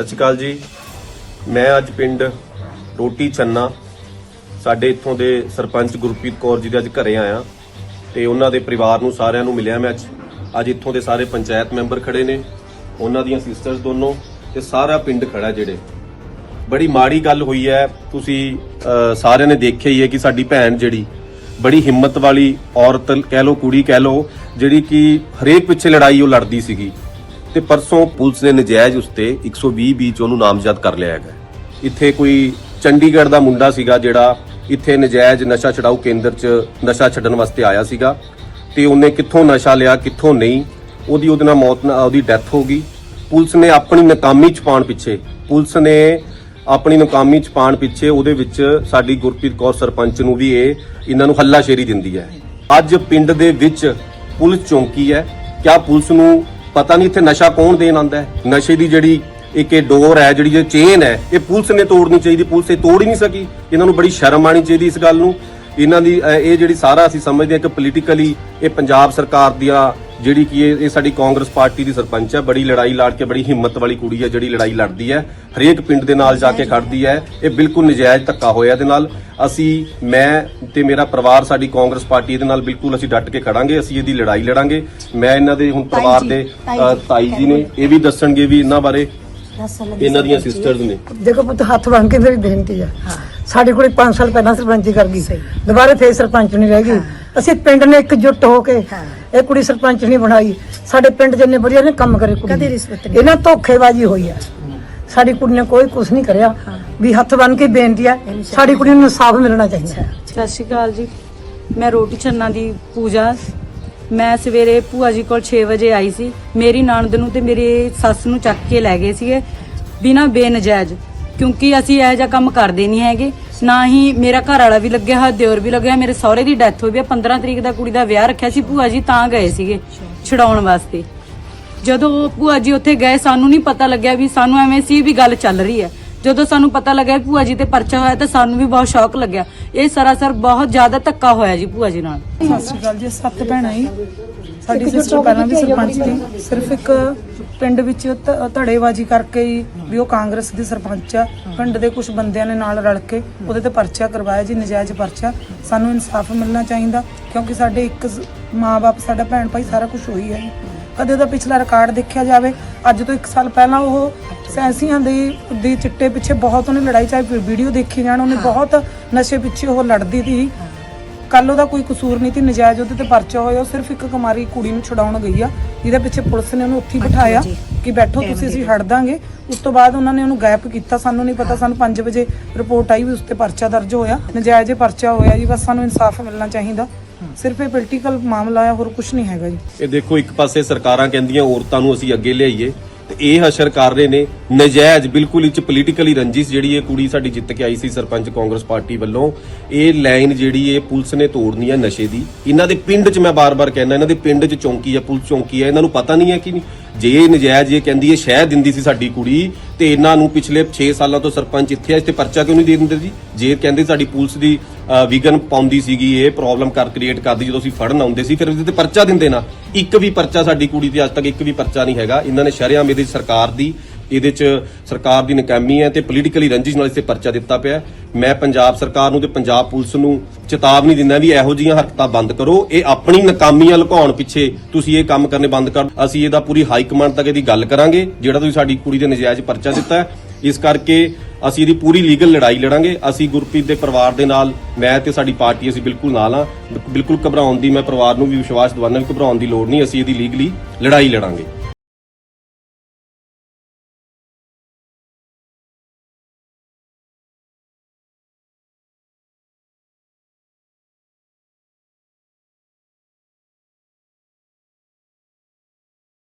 ਸਤਿ ਸ਼੍ਰੀ ਅਕਾਲ ਜੀ। ਮੈਂ ਅੱਜ ਪਿੰਡ ਰੋਟੀ ਚੰਨਾ, ਸਾਡੇ ਇੱਥੋਂ ਦੇ ਸਰਪੰਚ ਗੁਰਪ੍ਰੀਤ ਕੌਰ ਜੀ ਦੇ ਅੱਜ ਘਰੇ ਆਇਆ ਤੇ ਉਹਨਾਂ ਦੇ ਪਰਿਵਾਰ ਨੂੰ ਸਾਰਿਆਂ ਨੂੰ ਮਿਲਿਆ ਮੈਂ ਅੱਜ। ਅੱਜ ਇੱਥੋਂ ਦੇ ਸਾਰੇ ਪੰਚਾਇਤ ਮੈਂਬਰ ਖੜੇ ਨੇ, ਉਹਨਾਂ ਦੀਆਂ ਸਿਸਟਰਸ ਦੋਨੋਂ ਤੇ ਸਾਰਾ ਪਿੰਡ ਖੜਾ ਜਿਹੜੇ। ਬੜੀ ਮਾੜੀ ਗੱਲ ਹੋਈ ਹੈ, ਤੁਸੀਂ ਸਾਰਿਆਂ ਨੇ ਦੇਖਿਆ ਹੀ ਹੈ ਕਿ ਸਾਡੀ ਭੈਣ ਜਿਹੜੀ ਬੜੀ ਹਿੰਮਤ ਵਾਲੀ ਔਰਤ, ਕਹਿ ਲੋ ਕੁੜੀ, ਕਹਿ ਲੋ ਜਿਹੜੀ ਕਿ ਹਰੇਕ ਪਿੱਛੇ ਲੜਾਈ ਉਹ ਲੜਦੀ ਸੀਗੀ। ਤੇ ਪਰਸੋਂ ਪੁਲਿਸ ਨੇ ਨਜਾਇਜ਼ ਉਸਤੇ 120 ਬੀ ਚ ਉਹਨੂੰ ਨਾਮਜ਼ਦ ਕਰ ਲਿਆ ਹੈਗਾ। ਇੱਥੇ ਕੋਈ ਚੰਡੀਗੜ੍ਹ ਦਾ ਮੁੰਡਾ ਸੀਗਾ ਜਿਹੜਾ ਇੱਥੇ ਨਜਾਇਜ਼ ਨਸ਼ਾ ਛਡਾਊ ਕੇਂਦਰ 'ਚ ਨਸ਼ਾ ਛੱਡਣ ਵਾਸਤੇ ਆਇਆ ਸੀਗਾ ਤੇ ਉਹਨੇ ਕਿੱਥੋਂ ਨਸ਼ਾ ਲਿਆ, ਕਿੱਥੋਂ ਨਹੀਂ, ਉਹਦੀ ਉਹਦੇ ਨਾਲ ਮੌਤ ਨਾਲ ਉਹਦੀ ਡੈਥ ਹੋ ਗਈ। ਪੁਲਿਸ ਨੇ ਆਪਣੀ ਨਾਕਾਮੀ ਚ ਪਾਉਣ ਪਿੱਛੇ, ਪੁਲਿਸ ਨੇ ਆਪਣੀ ਨਾਕਾਮੀ ਚ ਪਾਉਣ ਪਿੱਛੇ ਉਹਦੇ ਵਿੱਚ ਸਾਡੀ ਗੁਰਪ੍ਰੀਤ ਕੌਰ ਸਰਪੰਚ ਨੂੰ ਵੀ ਇਹ ਇਹਨਾਂ ਨੂੰ ਹੱਲਾਸ਼ੇਰੀ ਦਿੰਦੀ ਹੈ। ਅੱਜ ਪਿੰਡ ਦੇ ਵਿੱਚ ਪੁਲਿਸ ਚੌਂਕੀ ਹੈ। ਕਿਆ ਪੁਲਿਸ ਨੂੰ ਪਤਾ ਨਹੀਂ ਇੱਥੇ ਨਸ਼ਾ ਕੌਣ ਦੇਣ ਆਂਦਾ ਹੈ। ਨਸ਼ੇ ਦੀ ਜਿਹੜੀ ਇੱਕ ਇਹ ਡੋਰ ਹੈ, ਜਿਹੜੀ ਇਹ ਚੇਨ ਹੈ, ਇਹ ਪੁਲਿਸ ਨੇ ਤੋੜਨੀ ਚਾਹੀਦੀ, ਪੁਲਿਸ ਇਹ ਤੋੜ ਹੀ ਨਹੀਂ ਸਕੀ। ਇਹਨਾਂ ਨੂੰ ਬੜੀ ਸ਼ਰਮ ਆਣੀ ਚਾਹੀਦੀ ਇਸ ਗੱਲ ਨੂੰ। ਇਹਨਾਂ ਦੀ ਇਹ ਜਿਹੜੀ ਸਾਰਾ ਅਸੀਂ ਸਮਝਦੇ ਹਾਂ ਕਿ ਪੋਲੀਟੀਕਲੀ ਇਹ ਪੰਜਾਬ ਸਰਕਾਰ ਦੀਆਂ ਜਿਹੜੀ ਕਿ ਇਹ ਇਹ ਸਾਡੀ ਕਾਂਗਰਸ ਪਾਰਟੀ ਦੀ ਸਰਪੰਚ ਹੈ ਬੜੀ ਲੜਾਈ ਲੜ ਕੇ ਬੜੀ ਹਿੰਮਤ ਵਾਲੀ ਕੁੜੀ ਹੈ ਜਿਹੜੀ ਲੜਾਈ ਲੜਦੀ ਹੈ ਹਰੇਕ ਪਿੰਡ ਦੇ ਨਾਲ ਜਾ ਕੇ ਖੜਦੀ ਹੈ ਇਹ ਬਿਲਕੁਲ ਨਜਾਇਜ਼ ਧੱਕਾ ਹੋਇਆ ਇਹਦੇ ਨਾਲ। ਅਸੀਂ ਮੈਂ ਤੇ ਮੇਰਾ ਪਰਿਵਾਰ ਸਾਡੀ ਕਾਂਗਰਸ ਪਾਰਟੀ ਇਹਦੇ ਨਾਲ ਬਿਲਕੁਲ ਅਸੀਂ ਡਟ ਕੇ ਖੜਾਂਗੇ ਅਸੀਂ ਇਹਦੀ ਲੜਾਈ ਲੜਾਂਗੇ। ਮੈਂ ਇਹਨਾਂ ਦੇ ਹੁਣ ਪਰਿਵਾਰ ਦੇ ਤਾਈ ਜੀ ਨੇ ਇਹ ਵੀ ਦੱਸਣਗੇ ਵੀ ਇਹਨਾਂ ਬਾਰੇ ਇਹਨਾਂ ਦੀਆਂ ਸਿਸਟਰਸ ਨੇ। ਦੇਖੋ ਪੁੱਤ ਹੱਥ ਬਣ ਕੇ ਮੇਰੀ ਬੇਨਤੀ ਹੈ। ਸਾਡੀ ਕੁੜੀ 5 ਸਾਲ ਪਹਿਲਾਂ ਸਰਪੰਚੀ ਕਰ ਗਈ। ਦੁਬਾਰਾ ਫੇਰ ਸਰਪੰਚ ਨਹੀਂ ਰਹਿ ਗਈ। ਅਸੀਂ ਪਿੰਡ ਨੇ ਇਕਜੁੱਟ ਹੋ ਕੇ ਇਹ ਕੁੜੀ ਸਰਪੰਚ ਨਹੀਂ ਬਣਾਈ। ਸਾਡੇ ਪਿੰਡ ਜਿੰਨੇ ਵਧੀਆ ਨੇ ਕੰਮ ਕਰੇ ਕੁੜੀ। ਕਦੇ। ਰਿਸ਼ਵਤ ਨਹੀਂ। ਇਹਨਾਂ ਧੋਖੇਬਾਜ਼ੀ ਹੋਈ ਹੈ ਸਾਡੀ ਕੁੜੀ ਨੇ ਕੋਈ ਕੁਝ ਨਹੀਂ ਕਰਿਆ। ਵੀ ਹੱਥ ਬਣ ਕੇ ਬੇਨਤੀ ਹੈ ਸਾਡੀ ਕੁੜੀ ਨੂੰ ਇਨਸਾਫ ਮਿਲਣਾ ਚਾਹੀਦਾ। ਸਤਿ ਸ਼੍ਰੀ ਅਕਾਲ ਜੀ। ਮੈਂ ਰੋਟੀ ਛੰਨਾ ਦੀ ਪੂਜਾ। ਮੈਂ ਸਵੇਰੇ ਭੂਆ ਜੀ ਕੋਲ 6 ਵਜੇ ਆਈ ਸੀ। ਮੇਰੀ ਨਣਦ ਨੂੰ ਤੇ ਮੇਰੀ ਸੱਸ ਨੂੰ ਚੱਕ ਕੇ ਲੈ ਗਏ ਸੀਗੇ। ਬਿਨਾਂ ਬੇਨਜਾਇਜ਼। ਕਿਉਂਕਿ ਅਸੀਂ ਇਹੋ ਜਿਹਾ ਕੰਮ ਕਰਦੇ ਨਹੀਂ ਹੈਗੇ। ਨਾ ਹੀ ਮੇਰਾ ਘਰ ਵਾਲਾ ਵੀ ਲੱਗਿਆ ਹੋਇਆ, ਦਿਓਰ ਵੀ ਲੱਗਿਆ ਮੇਰੇ ਸਹੁਰੇ ਦੀ ਡੈਥ ਹੋ ਵੀ ਆ। 15 ਤਰੀਕ ਦਾ ਕੁੜੀ ਦਾ ਵਿਆਹ ਰੱਖਿਆ ਸੀ, ਭੂਆ ਜੀ ਤਾਂ ਗਏ ਸੀਗੇ ਛਡਾਉਣ ਵਾਸਤੇ। ਜਦੋਂ ਉਹ ਭੂਆ ਜੀ ਉੱਥੇ ਗਏ, ਸਾਨੂੰ ਨਹੀਂ ਪਤਾ ਲੱਗਿਆ ਵੀ ਸਾਨੂੰ ਐਵੇਂ ਸੀ ਵੀ ਗੱਲ ਚੱਲ ਰਹੀ ਹੈ। ਜਦੋਂ ਸਾਨੂੰ ਪਤਾ ਲੱਗਿਆ ਵੀ ਭੂਆ ਜੀ ਤੇ ਪਰਚਾ ਹੋਇਆ ਤਾਂ ਸਾਨੂੰ ਵੀ ਬਹੁਤ ਸ਼ੌਕ ਲੱਗਿਆ। ਇਹ ਸਰਾਸਰ ਬਹੁਤ ਜ਼ਿਆਦਾ ਧੱਕਾ ਹੋਇਆ ਜੀ ਭੂਆ ਜੀ ਨਾਲ। ਸਤਿ ਸ਼੍ਰੀ ਅਕਾਲ ਜੀ, ਸੱਤ ਭੈਣਾਂ ਹੀ ਸਾਡੀ ਸਿਸਟਰ ਪਹਿਲਾਂ ਵੀ ਸਰਪੰਚ ਸੀ। ਸਿਰਫ ਇੱਕ ਪਿੰਡ ਵਿੱਚ ਧ- ਧੜੇਬਾਜ਼ੀ ਕਰਕੇ ਹੀ ਵੀ ਉਹ ਕਾਂਗਰਸ ਦੀ ਸਰਪੰਚ ਆ। ਪਿੰਡ ਦੇ ਕੁਝ ਬੰਦਿਆਂ ਨੇ ਨਾਲ ਰਲ ਕੇ ਉਹਦੇ ਤੇ ਪਰਚਾ ਕਰਵਾਇਆ ਜੀ, ਨਜਾਇਜ਼ ਪਰਚਾ। ਸਾਨੂੰ ਇਨਸਾਫ ਮਿਲਣਾ ਚਾਹੀਦਾ ਕਿਉਂਕਿ ਸਾਡੇ ਇੱਕ ਮਾਂ ਬਾਪ ਸਾਡਾ ਭੈਣ ਭਾਈ ਸਾਰਾ ਕੁਝ ਹੋਈ ਹੈ ਕਦੇ ਉਹਦਾ ਪਿਛਲਾ ਰਿਕਾਰਡ ਦੇਖਿਆ ਜਾਵੇ ਅੱਜ ਤੋਂ 1 ਸਾਲ ਪਹਿਲਾਂ ਉਹ ਸੈਂਸੀਆਂ ਦੇ ਦੀ ਚਿੱਟੇ ਪਿੱਛੇ ਬਹੁਤ ਉਹਨੇ ਲੜਾਈ ਚਾਹੀ ਵੀਡੀਓ ਦੇਖੀ ਜਾਣ ਉਹਨੇ ਬਹੁਤ ਨਸ਼ੇ ਪਿੱਛੇ ਉਹ ਲੜਦੀ ਸੀ। ਕੱਲ ਉਹਦਾ ਕੋਈ ਕਸੂਰ ਨਹੀਂ ਸੀ ਨਜਾਇਜ਼ ਉਹਦੇ ਤੇ ਪਰਚਾ ਹੋਇਆ ਉਹ ਸਿਰਫ ਇੱਕ ਕੁਮਾਰੀ ਕੁੜੀ ਨੂੰ ਛਡਾਉਣ ਗਈ ਆ। ਜਿਹਦੇ ਪਿੱਛੇ ਪੁਲਿਸ ਨੇ ਉਹਨੂੰ ਉੱਥੇ ਬਿਠਾਇਆ ਕਿ ਬੈਠੋ ਤੁਸੀਂ ਅਸੀਂ ਛੱਡ ਦਾਂਗੇ। ਉਸ ਤੋਂ ਬਾਅਦ ਉਹਨਾਂ ਨੇ ਉਹਨੂੰ ਗਾਇਬ ਕੀਤਾ ਸਾਨੂੰ ਨਹੀਂ ਪਤਾ ਸਾਨੂੰ 5 ਵਜੇ ਰਿਪੋਰਟ ਆਈ ਵੀ ਉਸ ਤੇ ਪਰਚਾ ਦਰਜ ਹੋਇਆ। ਨਜਾਇਜ਼ ਪਰਚਾ ਹੋਇਆ ਜੀ ਬਸ ਸਾਨੂੰ ਇਨਸਾਫ ਮਿਲਣਾ ਚਾਹੀਦਾ। ਸਿਰਫ ਇਹ ਪੋਲੀਟੀਕਲ ਮਾਮਲਾ ਆ ਹੋਰ ਕੁਝ ਨਹੀਂ ਹੈਗਾ ਜੀ। ਇਹ ਦੇਖੋ, ਇੱਕ ਪਾਸੇ ਸਰਕਾਰਾਂ ਕਹਿੰਦੀਆਂ, ਔਰਤਾਂ ਨੂੰ ਅਸੀਂ ਅੱਗੇ ਲਿਆਈਏ, ਤੇ ਇਹ ਹਸ਼ਰ ਕਰ ਰਹੇ ਨੇ, ਨਜਾਇਜ਼, ਬਿਲਕੁਲ ਇੱਚ ਪੋਲੀਟੀਕਲੀ ਰੰਜਿਸ਼ ਜਿਹੜੀ ਇਹ ਕੁੜੀ ਸਾਡੀ ਜਿੱਤ ਕੇ ਆਈ ਸੀ ਸਰਪੰਚ ਕਾਂਗਰਸ ਪਾਰਟੀ ਵੱਲੋਂ, ਇਹ ਲਾਈਨ ਜਿਹੜੀ ਇਹ ਪੁਲਿਸ ਨੇ ਤੋੜਨੀ ਹੈ ਨਸ਼ੇ ਦੀ। ਇਹਨਾਂ ਦੇ ਪਿੰਡ 'ਚ ਮੈਂ ਬਾਰ-ਬਾਰ ਕਹਿੰਦਾ, ਇਹਨਾਂ ਦੇ ਪਿੰਡ 'ਚ ਚੌਂਕੀ ਹੈ ਪੁਲਿਸ ਚੌਂਕੀ ਹੈ ਇਹਨਾਂ ਨੂੰ ਪਤਾ ਨਹੀਂ ਹੈ ਕਿ ਨਹੀਂ। ਜੇ ਇਹ ਨਜਾਇਜ਼ ਇਹ ਕਹਿੰਦੀ ਹੈ ਸ਼ਹਿ ਦਿੰਦੀ ਸੀ ਸਾਡੀ ਕੁੜੀ ਤੇ ਇਹਨਾਂ ਨੂੰ ਪਿਛਲੇ 6 ਸਾਲਾਂ ਤੋਂ ਸਰਪੰਚ ਇੱਥੇ ਆ ਇਸ ਤੇ ਪਰਚਾ ਕਿਉਂ ਨਹੀਂ ਦੇ ਦਿੰਦੇ ਜੀ? ਜੇ ਕਹਿੰਦੇ ਸਾਡੀ ਪੁਲਿਸ ਦੀ ਅ, ਵਿਗਨ ਪਾਉਂਦੀ ਸੀਗੀ ਇਹ ਪ੍ਰੋਬਲਮ ਕਰ ਕ੍ਰੀਏਟ ਕਰਦੀ ਜਦੋਂ ਅਸੀਂ ਫੜਨ ਆਉਂਦੇ ਸੀ ਫਿਰ ਉਹਦੇ ਤੇ ਪਰਚਾ ਦਿੰਦੇ ਨਾ। ਇੱਕ ਵੀ ਪਰਚਾ ਸਾਡੀ ਕੁੜੀ ਤੇ ਅੱਜ ਤੱਕ ਇੱਕ ਵੀ ਪਰਚਾ ਨਹੀਂ ਹੈਗਾ। ਇਹਨਾਂ ਨੇ ਸ਼ਰਿਆਮ ਇਹਦੇ ਸਰਕਾਰ ਦੀ ਇਹਦੇ 'ਚ ਸਰਕਾਰ ਦੀ ਨਕਾਮੀ ਹੈ ਤੇ ਪੋਲੀਟੀਕਲੀ ਰੰਜਿਸ਼ ਨਾਲ ਇਸੇ ਪਰਚਾ ਦਿੱਤਾ ਪਿਆ ਮੈਂ ਪੰਜਾਬ ਸਰਕਾਰ ਨੂੰ ਤੇ ਪੰਜਾਬ ਪੁਲਿਸ ਨੂੰ ਚੇਤਾਵਨੀ ਦਿੰਦਾ ਵੀ ਇਹੋ ਜਿਹੀਆਂ ਹਰਕਤਾਂ ਬੰਦ ਕਰੋ। ਇਹ ਆਪਣੀ ਨਕਾਮੀਆਂ ਲੁਕਾਉਣ ਪਿੱਛੇ ਤੁਸੀਂ ਇਹ ਕੰਮ ਕਰਨੇ ਬੰਦ ਕਰ ਅਸੀਂ ਇਹਦਾ ਪੂਰੀ ਹਾਈ ਕਮਾਂਡ ਤੱਕ ਇਹਦੀ ਗੱਲ ਕਰਾਂਗੇ, ਜਿਹੜਾ ਤੁਸੀਂ ਸਾਡੀ ਕੁੜੀ ਦੇ ਨਜਾਇਜ਼ ਪਰਚਾ ਦਿੱਤਾ ਇਸ ਕਰਕੇ ਅਸੀਂ ਇਹਦੀ ਪੂਰੀ ਲੀਗਲ ਲੜਾਈ ਲੜਾਂਗੇ। ਅਸੀਂ ਗੁਰਪ੍ਰੀਤ ਦੇ ਪਰਿਵਾਰ ਦੇ ਨਾਲ, ਮੈਂ ਤੇ ਸਾਡੀ ਪਾਰਟੀ ਅਸੀਂ ਬਿਲਕੁਲ ਨਾਲ ਆ ਬਿਲਕੁਲ ਘਬਰਾਉਣ ਦੀ ਮੈਂ ਪਰਿਵਾਰ ਨੂੰ ਵੀ ਵਿਸ਼ਵਾਸ ਦਿਵਾਉਣਾ ਵੀ ਘਬਰਾਉਣ ਦੀ ਲੋੜ ਨਹੀਂ। ਅਸੀਂ ਇਹਦੀ ਲੀਗਲੀ ਲੜਾਈ ਲੜਾਂਗੇ।